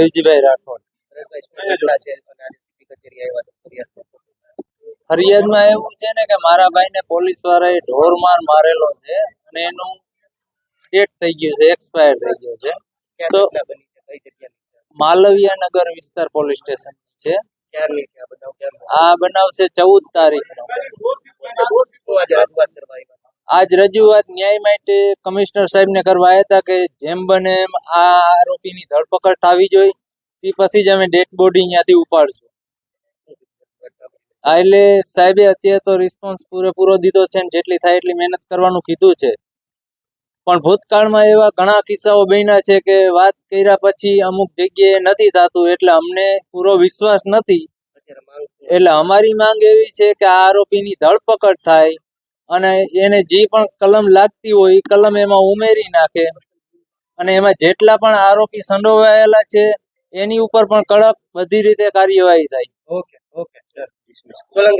દેવજીભાઈ રાઠોડ. ફરિયાદમાં એવું છે ને કે મારા ભાઈને પોલીસ વાળાએ ઢોર માર મારેલો છે અને એનું ડેટ થઈ ગયું છે એક્સપાયર થઈ ગયું છે. તો-? માલવિયા નગર વિસ્તાર પોલીસ સ્ટેશન છે. આ બનાવ? છે ચૌદ તારીખનો. શું આજે રજૂઆત ન્યાય માટે કમિશનર સાહેબને કરવા આવ્યા હતા કે જેમ બને એમ આ આરોપીની ધરપકડ થવી જોઈએ. તે પછી જ અમે ડેડ બોડી ત્યાંથી ઉપાડશું. હા એટલે સાહેબે અત્યારે તો રિસ્પોન્સ પૂરેપૂરો દીધો છે ને જેટલી થાય એટલી મહેનત કરવાનું કીધું છે. પણ ભૂતકાળમાં એવા ઘણા કિસ્સાઓ બન્યા છે કે વાત કર્યા પછી અમુક જગ્યાએ નથી થતું એટલે અમને પૂરો વિશ્વાસ નથી? એટલે અમારી માંગ એવી છે કે આ આરોપીની ધરપકડ થાય. અને એને જે પણ કલમ લાગતી હોય એ કલમ એમાં ઉમેરી નાખે. અને એમાં જેટલા પણ આરોપી સંડોવાયેલા છે, એની ઉપર પણ કડક બધી રીતે કાર્યવાહી થાય. ઓકે